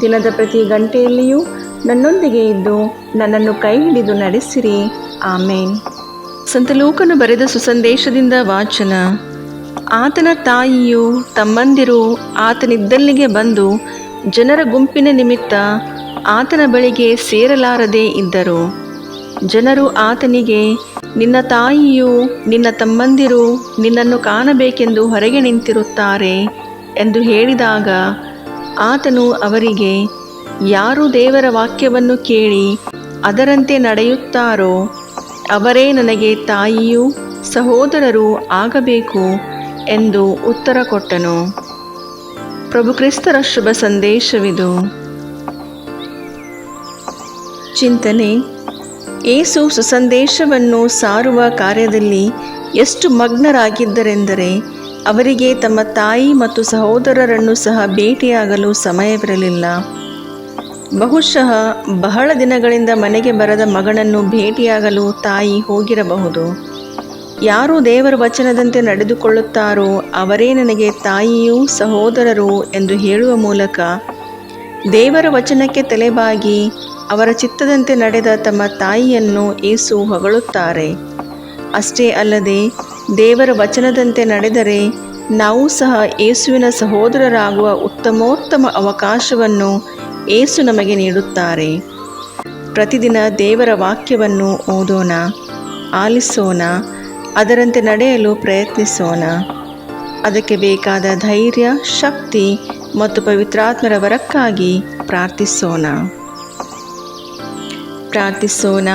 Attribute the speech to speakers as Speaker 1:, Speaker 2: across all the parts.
Speaker 1: ದಿನದ ಪ್ರತಿ ಗಂಟೆಯಲ್ಲಿಯೂ ನನ್ನೊಂದಿಗೆ ಇದ್ದು ನನ್ನನ್ನು ಕೈ ಹಿಡಿದು ನಡೆಸಿರಿ. ಆಮೇನ್. ಸಂತ ಲೂಕನು ಬರೆದ ಸುಸಂದೇಶದಿಂದ ವಾಚನ. ಆತನ ತಾಯಿಯು ತಮ್ಮಂದಿರು ಆತನಿದ್ದಲ್ಲಿಗೆ ಬಂದು ಜನರ ಗುಂಪಿನ ನಿಮಿತ್ತ ಆತನ ಬಳಿಗೆ ಸೇರಲಾರದೆ ಇದ್ದರು. ಜನರು ಆತನಿಗೆ, ನಿನ್ನ ತಾಯಿಯು ನಿನ್ನ ತಮ್ಮಂದಿರು ನಿನ್ನನ್ನು ಕಾಣಬೇಕೆಂದು ಹೊರಗೆ ನಿಂತಿರುತ್ತಾರೆ ಎಂದು ಹೇಳಿದಾಗ ಆತನು ಅವರಿಗೆ, ಯಾರು ದೇವರ ವಾಕ್ಯವನ್ನು ಕೇಳಿ ಅದರಂತೆ ನಡೆಯುತ್ತಾರೋ, ಅವರೇ ನನಗೆ ತಾಯಿಯೂ ಸಹೋದರರು ಆಗಬೇಕು ಎಂದು ಉತ್ತರ ಕೊಟ್ಟನು. ಪ್ರಭು ಕ್ರಿಸ್ತರ ಶುಭ ಸಂದೇಶವಿದು. ಚಿಂತನೆ, ಏಸು ಸುಸಂದೇಶವನ್ನು ಸಾರುವ ಕಾರ್ಯದಲ್ಲಿ ಎಷ್ಟು ಮಗ್ನರಾಗಿದ್ದರೆಂದರೆ ಅವರಿಗೆ ತಮ್ಮ ತಾಯಿ ಮತ್ತು ಸಹೋದರರನ್ನು ಸಹ ಭೇಟಿಯಾಗಲು ಸಮಯವಿರಲಿಲ್ಲ. ಬಹುಶಃ ಬಹಳ ದಿನಗಳಿಂದ ಮನೆಗೆ ಬರದ ಮಗನನ್ನು ಭೇಟಿಯಾಗಲು ತಾಯಿ ಹೋಗಿರಬಹುದು. ಯಾರು ದೇವರ ವಚನದಂತೆ ನಡೆದುಕೊಳ್ಳುತ್ತಾರೋ ಅವರೇ ನನಗೆ ತಾಯಿಯೂ ಸಹೋದರರು ಎಂದು ಹೇಳುವ ಮೂಲಕ ದೇವರ ವಚನಕ್ಕೆ ತಲೆಬಾಗಿ ಅವರ ಚಿತ್ತದಂತೆ ನಡೆದ ತಮ್ಮ ತಾಯಿಯನ್ನು ಏಸು ಹೊಗಳುತ್ತಾರೆ. ಅಷ್ಟೇ ಅಲ್ಲದೆ ದೇವರ ವಚನದಂತೆ ನಡೆದರೆ ನಾವು ಸಹ ಏಸುವಿನ ಸಹೋದರರಾಗುವ ಉತ್ತಮೋತ್ತಮ ಅವಕಾಶವನ್ನು ಏಸು ನಮಗೆ ನೀಡುತ್ತಾರೆ. ಪ್ರತಿದಿನ ದೇವರ ವಾಕ್ಯವನ್ನು ಓದೋಣ, ಆಲಿಸೋಣ, ಅದರಂತೆ ನಡೆಯಲು ಪ್ರಯತ್ನಿಸೋಣ. ಅದಕ್ಕೆ ಬೇಕಾದ ಧೈರ್ಯ, ಶಕ್ತಿ ಮತ್ತು ಪವಿತ್ರಾತ್ಮರ ವರಕ್ಕಾಗಿ ಪ್ರಾರ್ಥಿಸೋಣ. ಪ್ರಾರ್ಥಿಸೋಣ.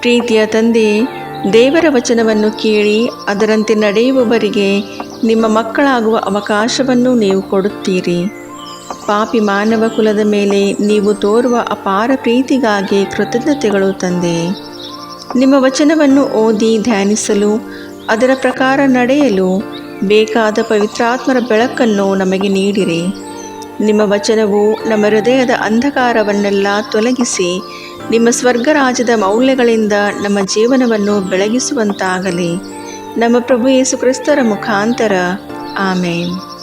Speaker 1: ಪ್ರೀತಿಯ ತಂದೆಯೇ ದೇವರ ವಚನವನ್ನು ಕೇಳಿ ಅದರಂತೆ ನಡೆಯುವವರಿಗೆ ನಿಮ್ಮ ಮಕ್ಕಳಾಗುವ ಅವಕಾಶವನ್ನು ನೀವು ಕೊಡುತ್ತೀರಿ. ಪಾಪಿ ಮಾನವ ಕುಲದ ಮೇಲೆ ನೀವು ತೋರುವ ಅಪಾರ ಪ್ರೀತಿಗಾಗಿ ಕೃತಜ್ಞತೆಗಳು ತಂದೆ. ನಿಮ್ಮ ವಚನವನ್ನು ಓದಿ ಧ್ಯಾನಿಸಲು, ಅದರ ಪ್ರಕಾರ ನಡೆಯಲು ಬೇಕಾದ ಪವಿತ್ರಾತ್ಮರ ಬೆಳಕನ್ನು ನಮಗೆ ನೀಡಿರಿ. ನಿಮ್ಮ ವಚನವು ನಮ್ಮ ಹೃದಯದ ಅಂಧಕಾರವನ್ನೆಲ್ಲ ತೊಲಗಿಸಿ ನಿಮ್ಮ ಸ್ವರ್ಗರಾಜದ ಮೌಲ್ಯಗಳಿಂದ ನಮ್ಮ ಜೀವನವನ್ನು ಬೆಳಗಿಸುವಂತಾಗಲಿ. ನಮ್ಮ ಪ್ರಭು ಯೇಸು ಕ್ರಿಸ್ತರ ಮುಖಾಂತರ. ಆಮೇನ್.